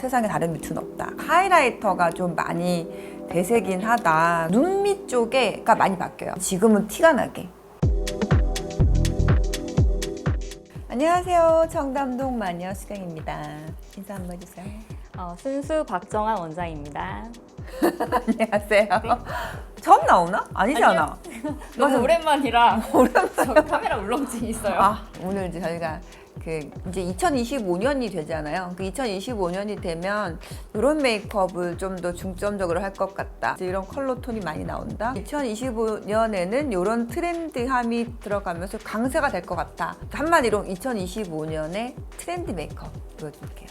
세상에 다른 뮤트는 없다. 하이라이터가 좀 많이 대세긴 하다. 눈 밑 쪽에가 많이 바뀌어요. 지금은 티가 나게. 안녕하세요. 청담동 마녀 수경입니다. 인사 한번 해주세요. 어, 순수 박정환 원장입니다. 안녕하세요. 처음 나오나? 아니지 아니요. 않아? 너무 맞아. 오랜만이라 저 카메라 울렁증 있어요. 아, 오늘 이제 저희가 그 이제 2025년이 되잖아요. 그 2025년이 되면 이런 메이크업을 좀 더 중점적으로 할 것 같다. 이런 컬러 톤이 많이 나온다. 2025년에는 이런 트렌드함이 들어가면서 강세가 될 것 같다. 한마디로 2025년의 트렌드 메이크업 보여드릴게요.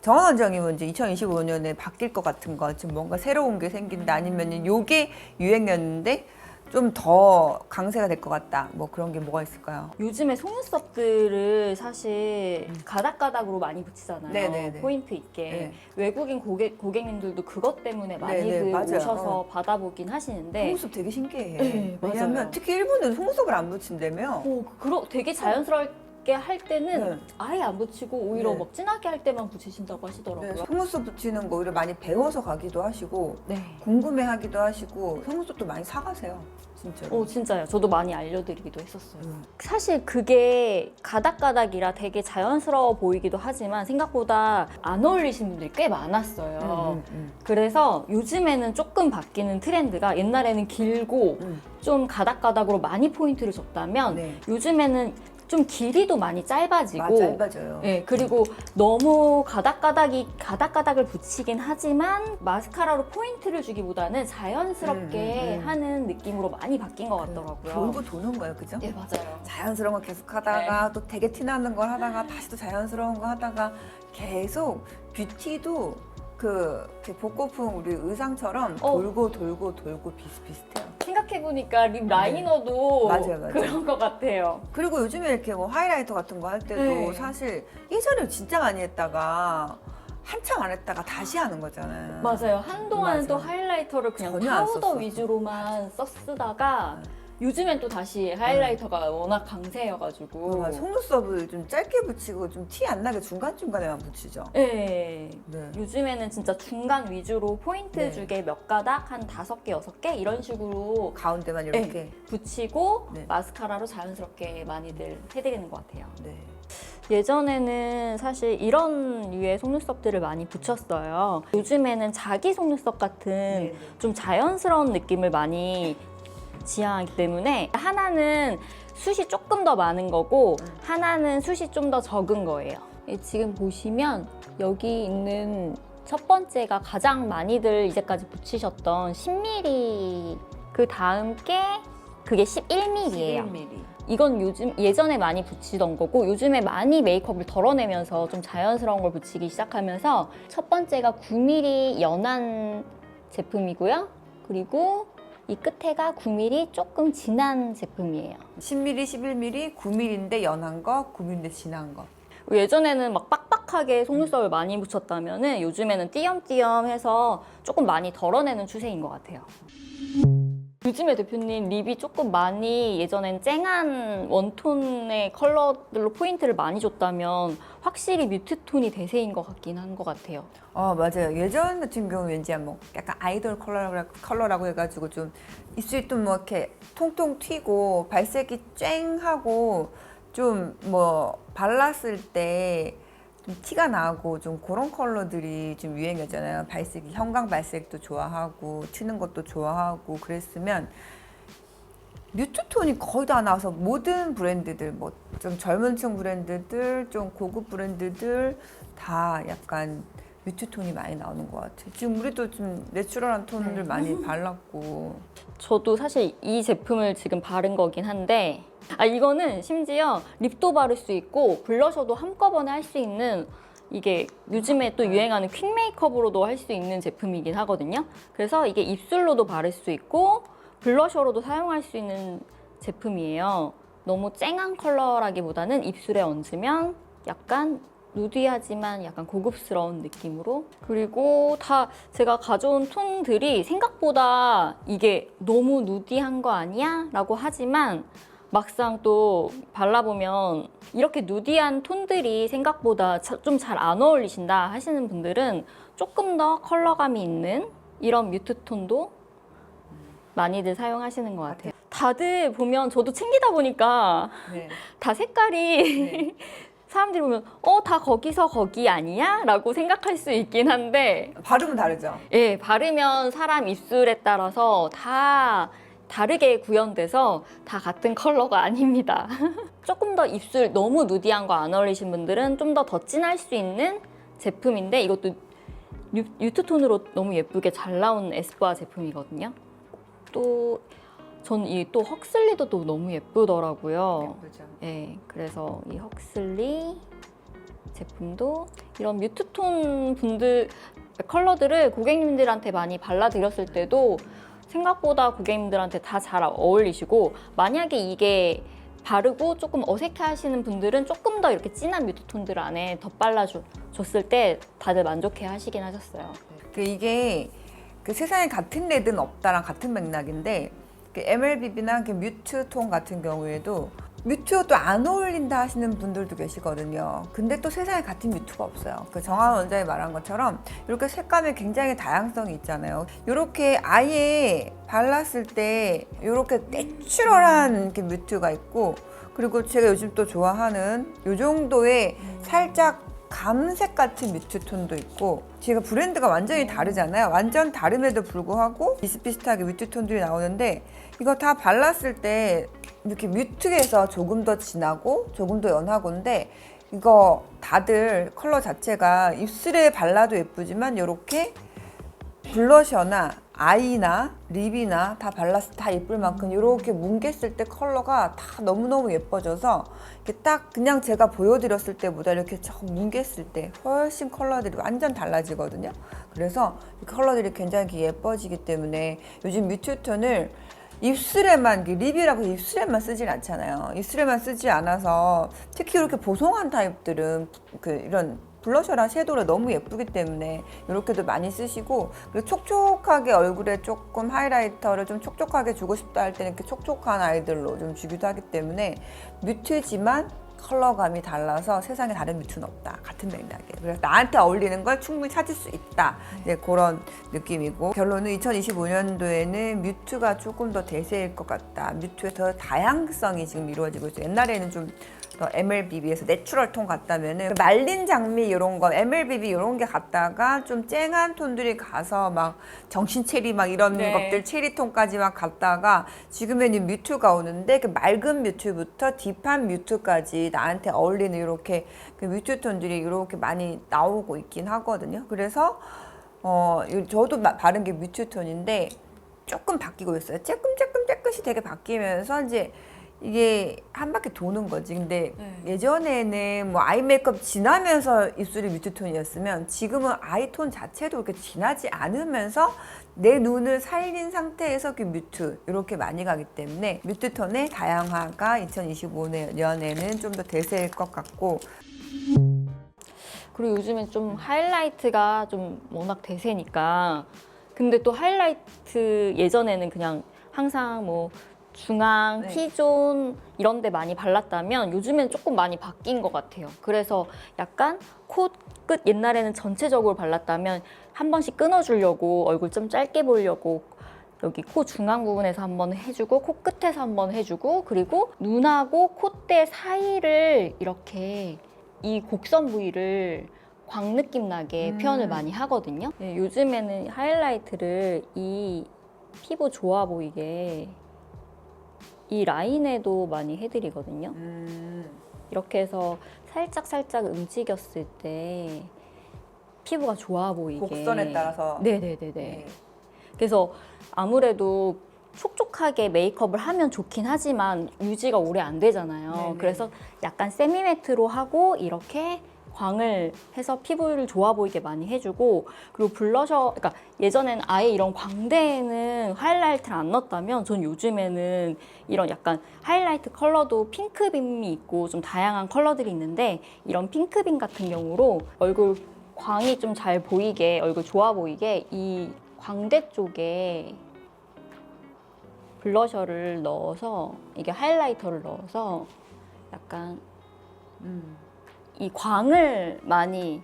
정원 원장님은 이제 2025년에 바뀔 것 같은 거, 지금 뭔가 새로운 게 생긴다, 아니면 요게 유행이었는데 좀 더 강세가 될 것 같다. 뭐 그런 게 뭐가 있을까요? 요즘에 속눈썹들을 사실 가닥가닥으로 많이 붙이잖아요. 음. 네네네. 포인트 있게. 네. 외국인 고객, 고객님들도 그것 때문에 많이들 네네, 맞아요. 오셔서 어. 받아보긴 하시는데 속눈썹 되게 신기해. 네, 왜냐면 맞아요. 특히 일본은 속눈썹을 안 붙인다며. 어, 그러, 되게 자연스 럽게 할 때는 네. 아예 안 붙이고 오히려 네. 막 진하게 할 때만 붙이신다고 하시더라고요. 네, 속눈썹 붙이는 거 오히려 많이 배워서 가기도 하시고 네. 궁금해하기도 하시고 속눈썹도 많이 사가세요. 진짜로. 어, 진짜요. 저도 많이 알려드리기도 했었어요. 음. 사실 그게 가닥가닥이라 되게 자연스러워 보이기도 하지만 생각보다 안 어울리시는 분들이 꽤 많았어요. 음, 음, 그래서 요즘에는 조금 바뀌는 트렌드가 옛날에는 길고 음. 좀 가닥가닥으로 많이 포인트를 줬다면 네. 요즘에는 좀 길이도 많이 짧아지고 맞아요, 맞아요. 네, 그리고 너무 가닥가닥이 가닥가닥을 붙이긴 하지만 마스카라로 포인트를 주기보다는 자연스럽게 음, 음, 음. 하는 느낌으로 많이 바뀐 것 같더라고요. 돌고 도는 거예요, 그죠? 네, 맞아요. 자연스러운 거 계속 하다가 또 되게 티나는 걸 하다가 다시 또 자연스러운 거 하다가 계속 뷰티도 그 이렇게 복고풍 우리 의상처럼 어. 돌고 돌고 돌고 비슷비슷해요. 생각해보니까 립 라이너도 네. 맞아요, 맞아요. 그런 것 같아요. 그리고 요즘에 이렇게 뭐 하이라이터 같은 거 할 때도 네. 사실 예전에 진짜 많이 했다가 한참 안 했다가 다시 하는 거잖아요. 맞아요. 한동안은 또 맞아. 하이라이터를 그냥 전혀 안 파우더. 위주로만 썼다가 네. 요즘엔 또 다시 하이라이터가 워낙 강세여가지고. 뭔가 속눈썹을 좀 짧게 붙이고 좀 티 안 나게 중간중간에만 붙이죠. 네. 네. 요즘에는 진짜 중간 위주로 포인트 네. 주게 몇 가닥 한 다섯 개 여섯 개 이런 식으로 가운데만 이렇게. 붙이고 네. 마스카라로 자연스럽게 많이들 해드리는 것 같아요. 네. 예전에는 사실 이런 류의 속눈썹들을 많이 붙였어요. 요즘에는 자기 속눈썹 같은 네. 좀 자연스러운 느낌을 많이 지향하기 때문에 하나는 숱이 조금 더 많은 거고 음. 하나는 숱이 좀 더 적은 거예요. 예, 지금 보시면 여기 있는 첫 번째가 가장 많이들 이제까지 붙이셨던 10mm 그 다음 게 그게 11mm예요. 11mm. 이건 요즘 예전에 많이 붙이던 거고 요즘에 많이 메이크업을 덜어내면서 좀 자연스러운 걸 붙이기 시작하면서 첫 번째가 9mm 연한 제품이고요. 그리고 이 끝에가 9mm 조금 진한 제품이에요. 10mm, 11mm, 9mm인데 연한 거, 9mm인데 진한 거. 예전에는 막 빡빡하게 속눈썹을 많이 붙였다면 은 요즘에는 띄엄띄엄 해서 조금 많이 덜어내는 추세인 것 같아요. 요즘에 대표님 립이 조금 많이 예전엔 쨍한 원톤의 컬러들로 포인트를 많이 줬다면 확실히 뮤트톤이 대세인 것 같긴 한 것 같아요. 어 맞아요. 예전 같은 경우 왠지 뭐 약간 아이돌 컬러라고, 컬러라고 해가지고 좀 입술이 좀뭐 이렇게 통통 튀고 발색이 쨍하고 좀 뭐 발랐을 때좀 티가 나고 좀 그런 컬러들이 좀 유행이었잖아요. 발색이 형광 발색도 좋아하고 튀는 것도 좋아하고 그랬으면 뮤트톤이 거의 다 나와서 모든 브랜드들 뭐 좀 젊은 층 브랜드들 좀 고급 브랜드들 다 약간 뮤트 톤이 많이 나오는 것 같아요. 지금 우리도 좀 내추럴한 톤을 네. 많이 발랐고 저도 사실 이 제품을 지금 바른 거긴 한데 아 이거는 심지어 립도 바를 수 있고 블러셔도 한꺼번에 할 수 있는 이게 요즘에 또 유행하는 퀵 메이크업으로도 할 수 있는 제품이긴 하거든요. 그래서 이게 입술로도 바를 수 있고 블러셔로도 사용할 수 있는 제품이에요. 너무 쨍한 컬러라기보다는 입술에 얹으면 약간 누디하지만 약간 고급스러운 느낌으로 그리고 다 제가 가져온 톤들이 생각보다 이게 너무 누디한 거 아니야? 라고 하지만 막상 또 발라보면 이렇게 누디한 톤들이 생각보다 좀 잘 안 어울리신다 하시는 분들은 조금 더 컬러감이 있는 이런 뮤트 톤도 많이들 사용하시는 것 같아요. 다들 보면 저도 챙기다 보니까 네. 다 색깔이 사람들이 보면 어 다 거기서 거기 아니야? 라고 생각할 수 있긴 한데 발음은 다르죠. 예, 바르면 사람 입술에 따라서 다 다르게 구현돼서 다 같은 컬러가 아닙니다. 조금 더 입술 너무 누디한 거 안 어울리신 분들은 좀더더 진할 수 있는 제품인데 이것도 뉴, 뉴트 톤으로 너무 예쁘게 잘 나온 에스쁘아 제품이거든요. 또 전 이 또 헉슬리도 또 너무 예쁘더라고요. 예쁘죠. 예, 그래서 이 헉슬리 제품도 이런 뮤트톤 분들 컬러들을 고객님들한테 많이 발라드렸을 때도 생각보다 고객님들한테 다 잘 어울리시고 만약에 이게 바르고 조금 어색해 하시는 분들은 조금 더 이렇게 진한 뮤트톤들 안에 더 발라줬을 때 다들 만족해 하시긴 하셨어요. 그 이게 그 세상에 같은 레드는 없다랑 같은 맥락인데 그 MLBB나 그 뮤트 톤 같은 경우에도 뮤트가 또 안 어울린다 하시는 분들도 계시거든요. 근데 또 세상에 같은 뮤트가 없어요. 그 정한 원장이 말한 것처럼 이렇게 색감에 굉장히 다양성이 있잖아요. 이렇게 아예 발랐을 때 이렇게 내추럴한 이렇게 뮤트가 있고 그리고 제가 요즘 또 좋아하는 이 정도의 살짝 감색 같은 뮤트 톤도 있고 제가 브랜드가 완전히 다르잖아요. 완전 다름에도 불구하고 비슷비슷하게 뮤트 톤들이 나오는데 이거 다 발랐을 때 이렇게 뮤트에서 조금 더 진하고 조금 더 연하고인데 이거 다들 컬러 자체가 입술에 발라도 예쁘지만 이렇게 블러셔나 아이나 립이나 다 발랐을 때 다 예쁠 만큼 이렇게 뭉갰을 때 컬러가 다 너무너무 예뻐져서 이렇게 딱 그냥 제가 보여드렸을 때보다 이렇게 저 뭉갰을 때 훨씬 컬러들이 완전 달라지거든요. 그래서 이 컬러들이 굉장히 예뻐지기 때문에 요즘 뮤트톤을 입술에만 립이라고 입술에만 쓰질 않잖아요. 입술에만 쓰지 않아서 특히 이렇게 보송한 타입들은 그 이런 블러셔랑 섀도우가 너무 예쁘기 때문에 이렇게도 많이 쓰시고 그리고 촉촉하게 얼굴에 조금 하이라이터를 좀 촉촉하게 주고 싶다 할 때는 이렇게 촉촉한 아이들로 좀 주기도 하기 때문에 뮤트지만 컬러감이 달라서 세상에 다른 뮤트는 없다. 같은 맥락에 그래서 나한테 어울리는 걸 충분히 찾을 수 있다. 이제 그런 느낌이고. 결론은 2025년도에는 뮤트가 조금 더 대세일 것 같다. 뮤트의 더 다양성이 지금 이루어지고 있어요. 옛날에는 좀더 MLBB에서 내추럴 톤 같다면은 말린 장미 이런 거 MLBB 이런 게 갔다가 좀 쨍한 톤들이 가서 막 정신 체리 막 이런 네. 것들 체리 톤까지 막 갔다가 지금에는 뮤트가 오는데 그 맑은 뮤트부터 딥한 뮤트까지 나한테 어울리는 이렇게 그 뮤트 톤들이 이렇게 많이 나오고 있긴 하거든요. 그래서 어 요- 저도 마- 바른 게 뮤트 톤인데 조금 바뀌고 있어요. 조금 조금 조금씩 되게 바뀌면서 이제 이게 한 바퀴 도는 거지. 근데 예전에는 뭐 아이 메이크업 지나면서 입술이 뮤트 톤이었으면 지금은 아이 톤 자체도 그렇게 진하지 않으면서 내 눈을 살린 상태에서 그 뮤트 이렇게 많이 가기 때문에 뮤트 톤의 다양화가 2025년에는 좀 더 대세일 것 같고. 그리고 요즘엔 좀 하이라이트가 좀 워낙 대세니까. 근데 또 하이라이트 예전에는 그냥 항상 뭐 중앙, 네. T존 이런 데 많이 발랐다면 요즘엔 조금 많이 바뀐 것 같아요. 그래서 약간 코 끝 옛날에는 전체적으로 발랐다면 한 번씩 끊어주려고 얼굴 좀 짧게 보려고 여기 코 중앙 부분에서 한번 해주고 코 끝에서 한번 해주고 그리고 눈하고 콧대 사이를 이렇게 이 곡선 부위를 광 느낌 나게 음. 표현을 많이 하거든요. 네, 요즘에는 하이라이트를 이 피부 좋아 보이게 이 라인에도 많이 해드리거든요. 이렇게 해서 살짝 살짝 움직였을 때 피부가 좋아 보이게 곡선에 따라서 네네네네. 네. 그래서 아무래도 촉촉하게 메이크업을 하면 좋긴 하지만 유지가 오래 안 되잖아요. 네네. 그래서 약간 세미매트로 하고 이렇게 광을 해서 피부를 좋아 보이게 많이 해주고 그리고 블러셔, 그러니까 예전에는 아예 이런 광대에는 하이라이트를 안 넣었다면 전 요즘에는 이런 약간 하이라이트 컬러도 핑크빔이 있고 좀 다양한 컬러들이 있는데 이런 핑크빔 같은 경우로 얼굴 광이 좀 잘 보이게 얼굴 좋아 보이게 이 광대 쪽에 블러셔를 넣어서 이게 하이라이터를 넣어서 약간 음. 이 광을 많이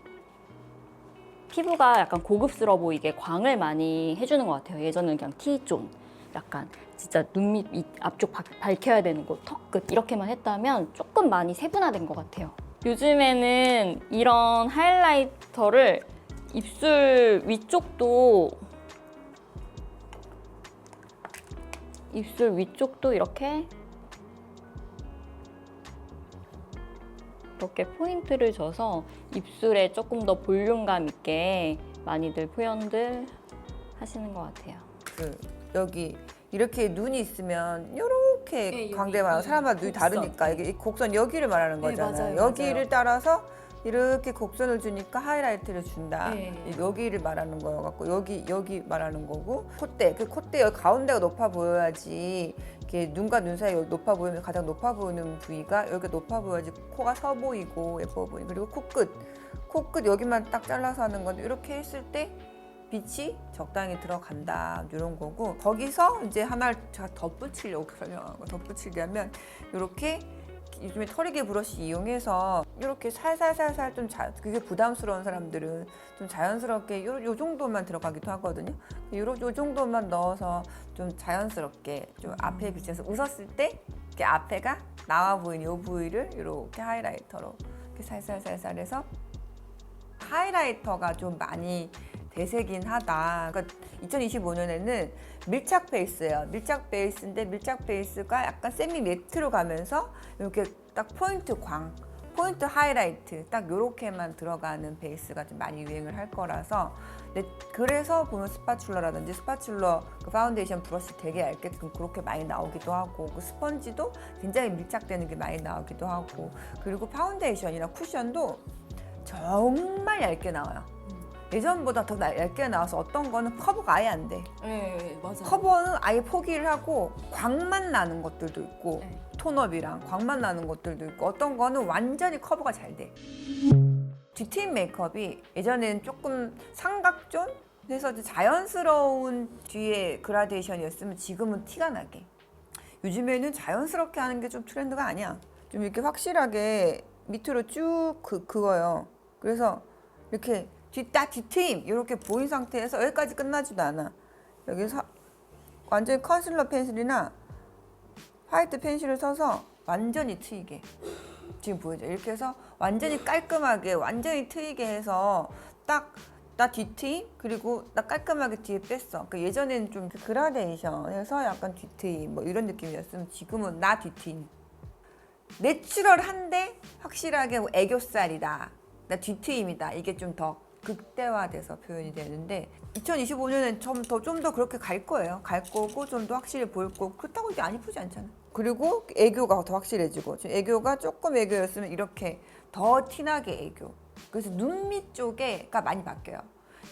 피부가 약간 고급스러워 보이게 광을 많이 해주는 것 같아요. 예전에는 그냥 T존, 약간 진짜 눈밑 이 앞쪽 바- 밝혀야 되는 곳, 턱 끝 이렇게만 했다면 조금 많이 세분화된 것 같아요. 요즘에는 이런 하이라이터를 입술 위쪽도 입술 위쪽도 이렇게 이렇게 포인트를 줘서 입술에 조금 더 볼륨감 있게 많이들 표현들 하시는 것 같아요. 그 여기 이렇게 눈이 있으면 이렇게 네, 여기 광대 말하고 이 사람마다 눈이 곡선. 다르니까 이게 이 곡선 여기를 말하는 네, 거잖아요. 맞아요, 여기를 맞아요. 따라서 이렇게 곡선을 주니까 하이라이트를 준다. 네. 이- 여기를 말하는 거여 갖고 여기 여기 말하는 거고 콧대 그 콧대 여기 가운데가 높아 보여야지 이렇게 눈과 눈 사이 높아 보이면 가장 높아 보이는 부위가 여기가 높아 보여야지 코가 서 보이고 예뻐 보이고 그리고 코끝 코끝 여기만 딱 잘라서 하는 건데 이렇게 했을 때 빛이 적당히 들어간다 이런 거고 거기서 이제 하나를 제가 덧붙이려고 설명한 거 덧붙이려면 이렇게 요즘에 털이개 브러쉬 이용해서 이렇게 살살살살 좀 자, 그게 부담스러운 사람들은 좀 자연스럽게 요, 요 정도만 들어가기도 하거든요. 요로 요 정도만 넣어서 좀 자연스럽게 좀 앞에 비춰서 웃었을 때 이렇게 앞에가 나와 보이는 요 부위를 이렇게 하이라이터로 이렇게 살살살살해서 하이라이터가 좀 많이 대세긴 하다. 그러니까 2025년에는 밀착 베이스예요. 밀착 베이스인데 밀착 베이스가 약간 세미 매트로 가면서 이렇게 딱 포인트 광, 포인트 하이라이트 딱 요렇게만 들어가는 베이스가 좀 많이 유행을 할 거라서 네, 그래서 보면 스파츌러라든지 스파츌러 그 파운데이션 브러쉬 되게 얇게 좀 그렇게 많이 나오기도 하고 그 스펀지도 굉장히 밀착되는 게 많이 나오기도 하고 그리고 파운데이션이나 쿠션도 정말 얇게 나와요. 예전보다 더 나- 얇게 나와서 어떤 거는 커버가 아예 안 돼. 네, 맞아요. 커버는 아예 포기를 하고 광만 나는 것들도 있고 네. 톤업이랑 광만 나는 것들도 있고 어떤 거는 완전히 커버가 잘 돼. 뒤트임 메이크업이 예전에는 조금 삼각존 이제 자연스러운 뒤에 그라데이션이었으면 지금은 티가 나게. 요즘에는 자연스럽게 하는 게 좀 트렌드가 아니야. 좀 이렇게 확실하게 밑으로 쭉 그, 그어요. 그래서 이렇게 뒤딱 뒤트임 이렇게 보인 상태에서 여기까지 끝나지도 않아. 여기 서 완전히 컨실러 펜슬이나 화이트 펜슬을 써서 완전히 트이게 지금 보이죠? 이렇게 해서 완전히 깔끔하게 완전히 트이게 해서 딱 나 뒤트임 그리고 나 깔끔하게 뒤에 뺐어. 그 예전에는 좀 그라데이션에서 약간 뒤트임 뭐 이런 느낌이었으면 지금은 나 뒤트임. 내추럴한데 확실하게 뭐 애교살이다. 나 뒤트임이다. 이게 좀 더 극대화돼서 표현이 되는데 2025년엔 좀더 좀 더 그렇게 갈 거예요. 갈 거고 좀 더 확실히 보일 거고 그렇다고 이게 안 이쁘지 않잖아. 그리고 애교가 더 확실해지고 지금 애교가 조금 애교였으면 이렇게 더 티나게 애교. 그래서 눈 밑 쪽에가 많이 바뀌어요.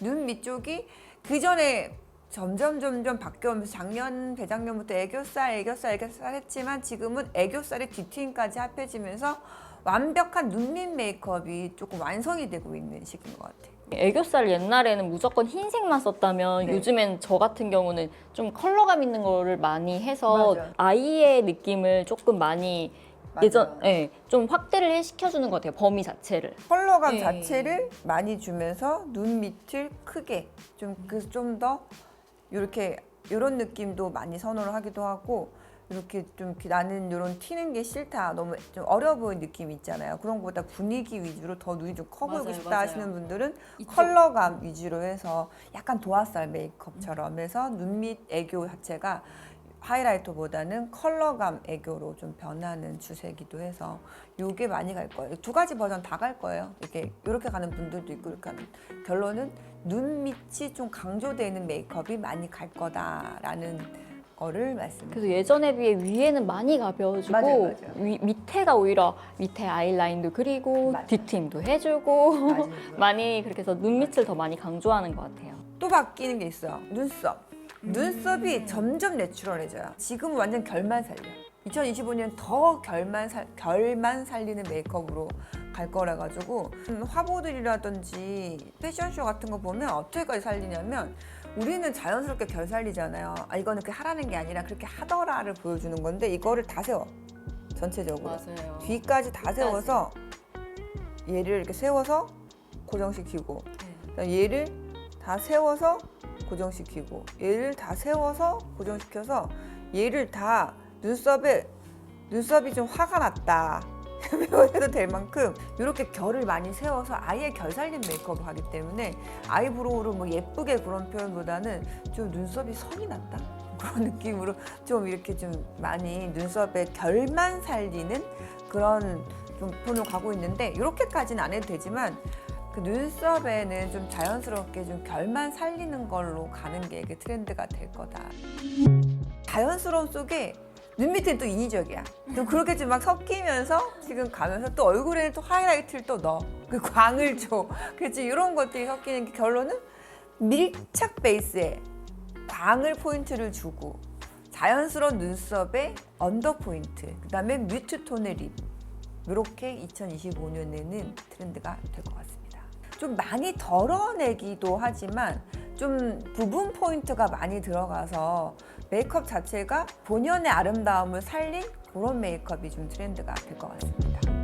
눈 밑 쪽이 그 전에 점점 점점 바뀌어오면서 작년 재작년부터 애교살 애교살 애교살 했지만 지금은 애교살의 뒤트임까지 합해지면서 완벽한 눈밑 메이크업이 조금 완성이 되고 있는 시기인 것 같아요. 애교살 옛날에는 무조건 흰색만 썼다면 네. 요즘엔 저 같은 경우는 좀 컬러감 있는 거를 많이 해서 맞아. 아이의 느낌을 조금 많이 예전 예, 좀 확대를 시켜주는 것 같아요 범위 자체를 컬러감 네. 자체를 많이 주면서 눈 밑을 크게 좀 그래서 좀더 이렇게 이런 느낌도 많이 선호를 하기도 하고 이렇게 좀 나는 이런 튀는 게 싫다 너무 좀 어려 보이는 느낌 있잖아요 그런 것보다 분위기 위주로 더 눈이 좀 커 보이고 맞아요, 싶다 맞아요. 하시는 분들은 이쪽. 컬러감 위주로 해서 약간 도화살 메이크업처럼 해서 눈 밑 애교 자체가 하이라이터보다는 컬러감 애교로 좀 변하는 추세이기도 해서 요게 많이 갈 거예요. 두 가지 버전 다 갈 거예요. 이렇게 이렇게 가는 분들도 있고 이렇게 하는 결론은 눈 밑이 좀 강조되는 메이크업이 많이 갈 거다라는 거를 말씀드립니다. 그래서 예전에 비해 위에는 많이 가벼워지고 맞아요, 맞아요. 위, 밑에가 오히려 밑에 아이라인도 그리고 맞아요. 뒤트임도 해주고 맞아요. 많이 그렇게 해서 눈 밑을 더 많이 강조하는 것 같아요. 또 바뀌는 게 있어요. 눈썹. 눈썹이 점점 내추럴해져요. 지금은 완전 결만 살려. 2025년 더 결만 살 결만 살리는 메이크업으로 갈 거라 가지고 음, 화보들이라든지 패션쇼 같은 거 보면 어떻게까지 살리냐면 우리는 자연스럽게 결 살리잖아요. 아 이거는 그렇게 하라는 게 아니라 그렇게 하더라를 보여주는 건데 이거를 다 세워 전체적으로 맞아요. 뒤까지 다 세워서 얘를 이렇게 세워서 고정시키고 그다음 얘를 다 세워서 고정시키고 얘를 다 세워서 고정시켜서 얘를 다 눈썹에 눈썹이 좀 화가 났다 해도 될 만큼 이렇게 결을 많이 세워서 아예 결 살린 메이크업을 하기 때문에 아이브로우로 뭐 예쁘게 그런 표현보다는 좀 눈썹이 선이 난다 그런 느낌으로 좀 이렇게 좀 많이 눈썹에 결만 살리는 그런 좀 톤을 가고 있는데 이렇게까지는 안 해도 되지만 그 눈썹에는 좀 자연스럽게 좀 결만 살리는 걸로 가는 게 이게 트렌드가 될 거다. 자연스러움 속에 눈 밑에는 또 인위적이야. 또 그렇게 좀 막 섞이면서 지금 가면서 또 얼굴에는 또 하이라이트를 또 넣어. 그 광을 줘. 그래서 이런 것들이 섞이는 게 결론은 밀착 베이스에 광을 포인트를 주고 자연스러운 눈썹에 언더 포인트, 그다음에 뮤트 톤의 립. 이렇게 2025년에는 트렌드가 될 것 같습니다. 좀 많이 덜어내기도 하지만 좀 부분 포인트가 많이 들어가서 메이크업 자체가 본연의 아름다움을 살린 그런 메이크업이 좀 트렌드가 될 것 같습니다.